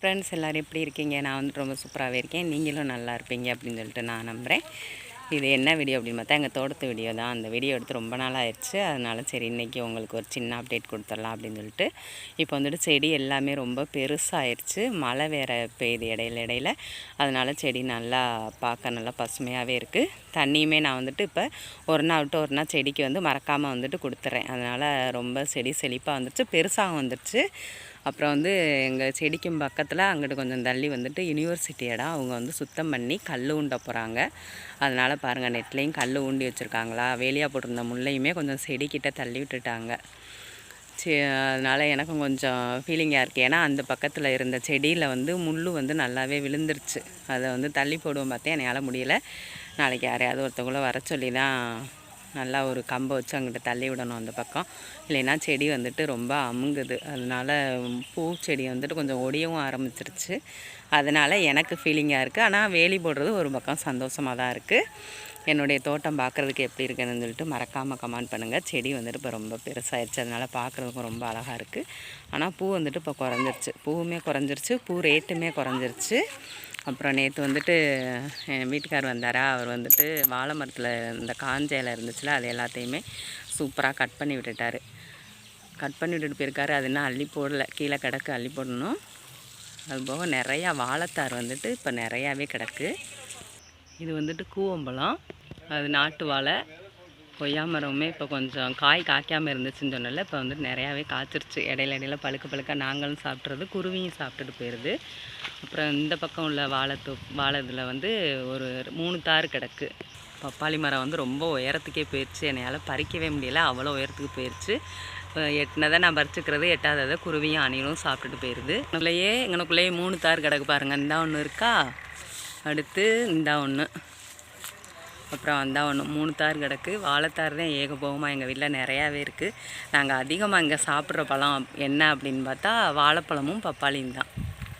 Friends எல்லோரும் எப்படி இருக்கீங்க? நான் வந்து ரொம்ப சூப்பராகவே இருக்கேன். நீங்களும் நல்லா இருப்பீங்க அப்படின்னு சொல்லிட்டு நான் நம்புகிறேன் இது என்ன வீடியோ அப்படின்னு பார்த்தா எங்கள் தோட்டத்து வீடியோ தான். அந்த வீடியோ எடுத்து ரொம்ப நாள் ஆயிடுச்சு. அதனால சரி இன்றைக்கி உங்களுக்கு ஒரு சின்ன அப்டேட் கொடுத்துடலாம் அப்படின்னு சொல்லிட்டு இப்போ வந்துட்டு செடி எல்லாமே ரொம்ப பெருசாகிடுச்சு மழை வேறு பெய்யுது இடையில இடையில. அதனால் செடி நல்லா பார்க்க நல்லா பசுமையாகவே இருக்குது தண்ணியுமே நான் வந்துட்டு இப்போ ஒரு நாள் விட்டு ஒரு நாள் செடிக்கு வந்து மறக்காமல் வந்துட்டு கொடுத்துட்றேன் அதனால் ரொம்ப செடி செழிப்பாக வந்துடுச்சு பெருசாக வந்துடுச்சு அப்புறம் வந்து எங்கள் செடிக்கும் பக்கத்தில் அங்கிட்டு கொஞ்சம் தள்ளி வந்துட்டு யூனிவர்சிட்டி இடம். அவங்க வந்து சுத்தம் பண்ணி கல் ஊண்ட போகிறாங்க அதனால் பாருங்கள் நெட்லேயும் கல் ஊண்டி வச்சுருக்காங்களா? வேலியாக போட்டிருந்த முள்ளையுமே கொஞ்சம் செடிக்கிட்ட தள்ளி விட்டுட்டாங்க. சே அதனால் எனக்கும் கொஞ்சம் ஃபீலிங்காக இருக்குது ஏன்னா அந்த பக்கத்தில் இருந்த செடியில் வந்து முள் வந்து நல்லாவே விழுந்துருச்சு. அதை வந்து தள்ளி போடுவோம் பார்த்தேன் என்னால் முடியலை. நாளைக்கு யாரையாவது ஒருத்தவங்கள வர சொல்லி தான் நல்லா ஒரு கம்பை வச்சு அங்கிட்ட தள்ளி விடணும் அந்த பக்கம். இல்லைன்னா செடி வந்துட்டு ரொம்ப அமுங்குது. அதனால பூச்செடி வந்துட்டு கொஞ்சம் ஒடியவும் ஆரம்பிச்சிருச்சு. அதனால் எனக்கு ஃபீலிங்காக இருக்குது ஆனால் வேலி போடுறது ஒரு பக்கம் சந்தோஷமாக தான் இருக்குது என்னுடைய தோட்டம் பார்க்குறதுக்கு எப்படி இருக்குன்னு சொல்லிட்டு மறக்காமல் கமெண்ட் பண்ணுங்கள் செடி வந்துட்டு இப்போ ரொம்ப பெருசாகிடுச்சு அதனால் பார்க்குறதுக்கும் ரொம்ப அழகாக இருக்குது ஆனால் பூ வந்துட்டு இப்போ குறைஞ்சிருச்சு. பூவுமே குறைஞ்சிருச்சு. பூ ரேட்டுமே குறைஞ்சிருச்சு. அப்புறம் நேற்று வந்துட்டு என் வீட்டுக்கார் வந்தாரா? அவர் வந்துட்டு வாழை மரத்தில் இந்த காஞ்ச இலை இருந்துச்சுல அது எல்லாத்தையுமே சூப்பராக கட் பண்ணி விட்டுட்டார். கட் பண்ணி விட்டுட்டு போயிருக்காரு. அது இன்னும் அள்ளி போடலை. கீழே கிடக்கு அள்ளி போடணும். அதுபோக நிறையா வாழைத்தார் வந்துட்டு இப்போ நிறையாவே கிடக்கு. இது வந்துட்டு கூவம்பழம். அது நாட்டு வாழை. கொய்யா மரமுமே இப்போ கொஞ்சம் காய் காய்க்காமல் இருந்துச்சுன்னு சொன்னல இப்போ வந்துட்டு நிறையாவே காய்ச்சிருச்சு. இடையில இடையில பழுக்க பழுக்க நாங்களும் சாப்பிட்றது குருவியும் சாப்பிட்டுட்டு போயிடுது அப்புறம் இந்த பக்கம் உள்ள வாழைத்தோ வாழை இதில் வந்து ஒரு மூணு தார் கிடக்கு. பப்பாளி மரம் வந்து ரொம்ப உயரத்துக்கே போயிடுச்சு என்னையால் பறிக்கவே முடியல. அவ்வளோ உயரத்துக்கு போயிடுச்சு எட்டினதை நான் பறிச்சுக்கிறது எட்டாததை குருவியும் அணிலும் சாப்பிட்டுட்டு போயிடுது எங்களுக்குள்ளேயே எங்களுக்குள்ளேயே மூணு தார் கிடக்கு பாருங்கள் இந்த ஒன்று இருக்கா? அடுத்து இந்த ஒன்று அப்புறம் வந்தால் ஒன்று மூணு தார் கிடக்கு. வாழைத்தார் தான் ஏகபோகமாக எங்கள் வீட்டில் நிறையாவே இருக்குது நாங்கள் அதிகமாக இங்கே சாப்பிட்ற பழம் என்ன அப்படின்னு பார்த்தா வாழைப்பழமும் பப்பாளியும் தான்.